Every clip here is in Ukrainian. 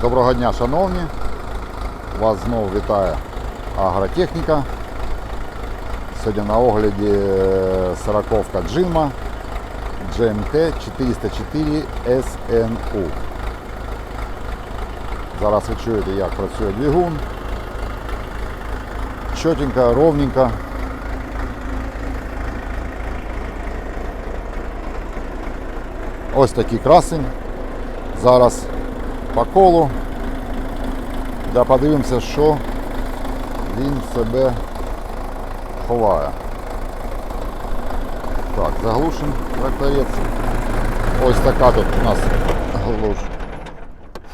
Доброго дня, шановні. Вас знову вітає агротехніка. Сьогодні на огляді е, сороковка Джинма GMT 404 SNU. Зараз ви чуєте, як працює двигун. Чотенько, ровненько. Ось такий красень. Зараз по колу. Да подивимося, що він себе ховає. Так, заглушим тракторець. Ось така тут у нас глуш...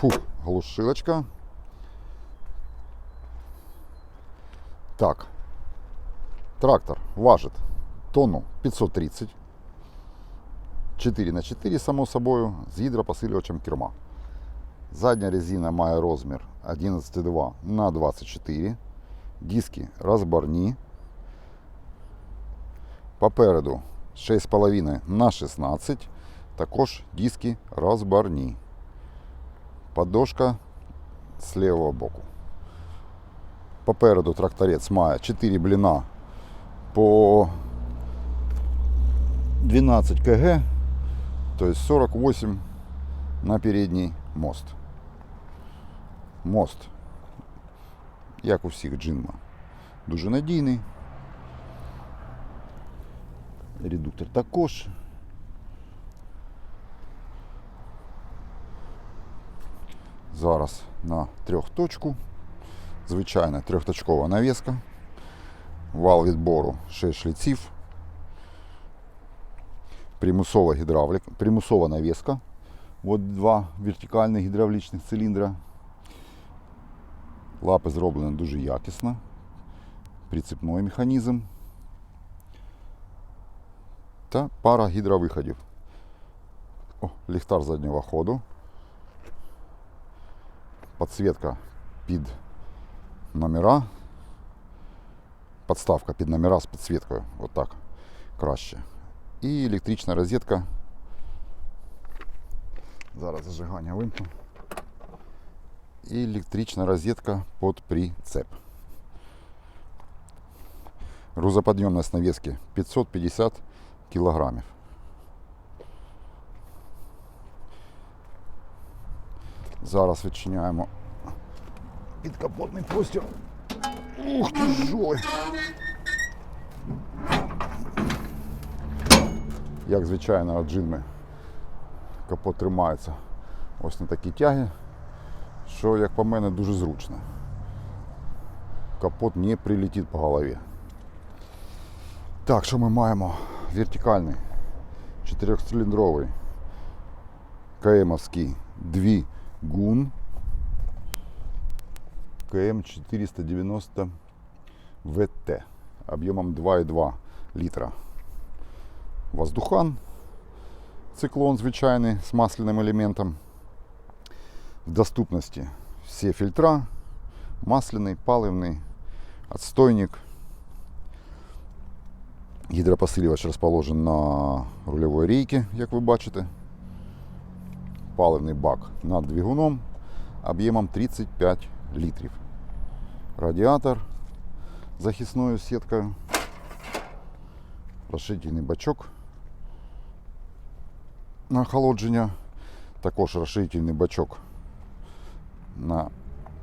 Фу, глушилочка. Так. Трактор важит тонну 530. 4 на 4 само собою, з гідропосилювачем керма. Задня резина має розмір 11,2 на 24. Диски розборні. Попереду 6,5 на 16. Також диски розборні. Подошка з лівого боку. Попереду тракторець має 4 бліна по 12 кг, то есть 48 на передній мост. Мост, як у всіх джинма, дуже надійний. Редуктор також. Зараз на трьохточку. Звичайна трьохточкова навіска. Вал відбору 6 шліців. Примусова гідравліка, примусова навіска. От два вертикальних гідравлічних циліндра. Лапи зроблені дуже якісно. Прицепний механізм. Та пара гідровиходів. О, ліхтар заднього ходу. Подсветка під номера. Подставка під номера з підсвіткою. Отак. Краще. І електрична розетка. Зараз зажигання вимкну. І електрична розетка під прицеп. Грузоподъемность навески 550 кілограмів. Зараз відчиняємо підкапотний простір. Ух ти жой! Як звичайно джинми капот тримається ось на такій тягі, що, як по мене, дуже зручно. Капот не прилетить по голові. Так, що ми маємо? Вертикальний, чотирьохциліндровий, КМовський двигун КМ 490 ВТ об'ємом 2,2 літра. Воздухан, циклон звичайний з масляним елементом. В доступності всі фільтра, масляний, паливний, отстойник. Гідропосилювач розположений на рульовій рейці, як ви бачите. Паливний бак над двигуном об'ємом 35 літрів. Радіатор з захисною сіткою. Розширительний бачок на охолодження. Також розширительний бачок на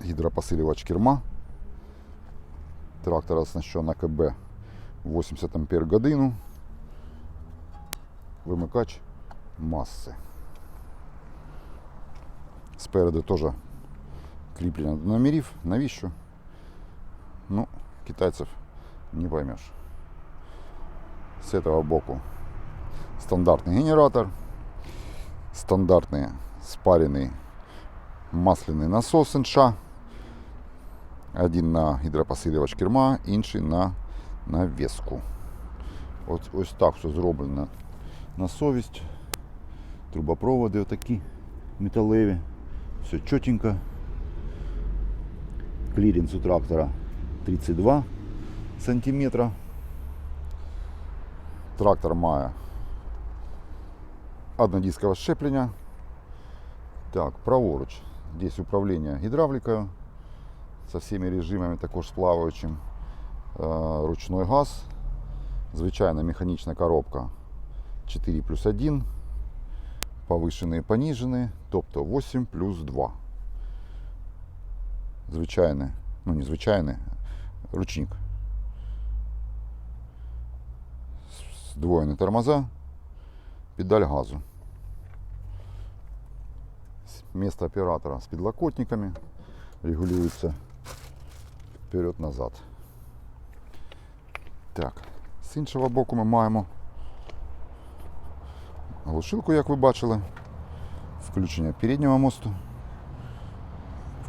гідропосилювач керма. Трактор оснащен КБ 80 ампер годину. Вимикач маси. Спереду теж кріплення до номерів. Навіщо? Ну, китайцев не поймешь. С этого боку стандартный генератор, стандартный спаренный масляный насос НШ. Один на гідропосилювач керма, інший на навіску. От, ось так все зроблено на совість. Трубопроводи отакі металеві. Все чотенько. Кліренс у трактора 32 сантиметра. Трактор має однодискове щеплення. Так, праворуч. Здесь управління гідравлікою со всіми режимами, також з. Е, Ручной газ, звичайна механічна коробка 4 плюс 1, повишений, понижений, тобто 8 плюс 2. Звичайний, ну не звичайний, ручник. Сдвоєні тормоза, педаль газу. Место оператора с подлокотниками регулируется вперед-назад. Так, з іншого боку ми маємо глушилку, як ви бачили, включення переднього мосту,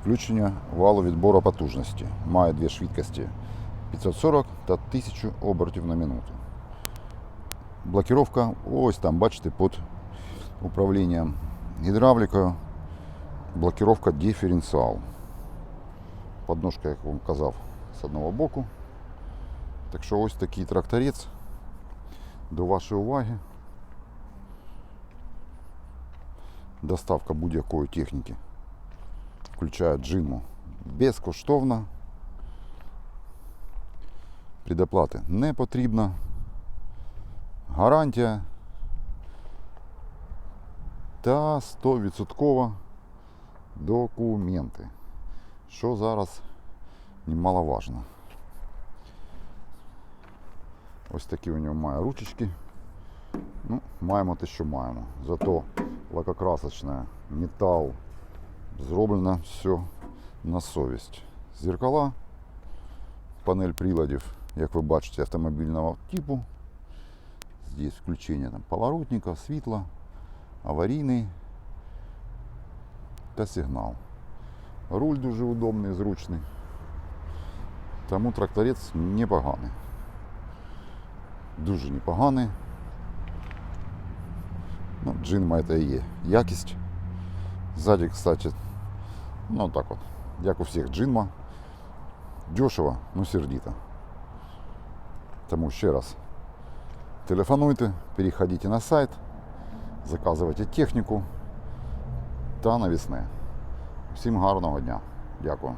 включення валу відбору потужності. Має дві швидкості 540 та 1000 обертів на минуту. Блокировка ось там, бачите, під управлінням гідравлікою. Блокировка диференціал. Подножка, як вам казав, з одного боку. Так що ось такий тракторець до вашої уваги. Доставка будь-якої техніки, включая джинму, безкоштовна. Предоплати не потрібно. Гарантія та 100% документи, що зараз немаловажно. Ось такі у нього має ручечки. Ну, маємо те, що маємо. Зато лакокрасочне, метал. Зроблено все на совість. Зеркала, панель приладів, як ви бачите, автомобільного типу. Здесь включення там, поворотника, світла, аварійний та сигнал. Руль дуже удобний, зручний. Тому тракторець непоганий. Дуже непоганий. Ну, джинма це і є якість. Ззаді, кстати, ну так от, як у всіх джинма. Дешево, ну сердито. Тому ще раз телефонуйте, переходите на сайт, заказуйте техніку Та навісне. Всім гарного дня. Дякую.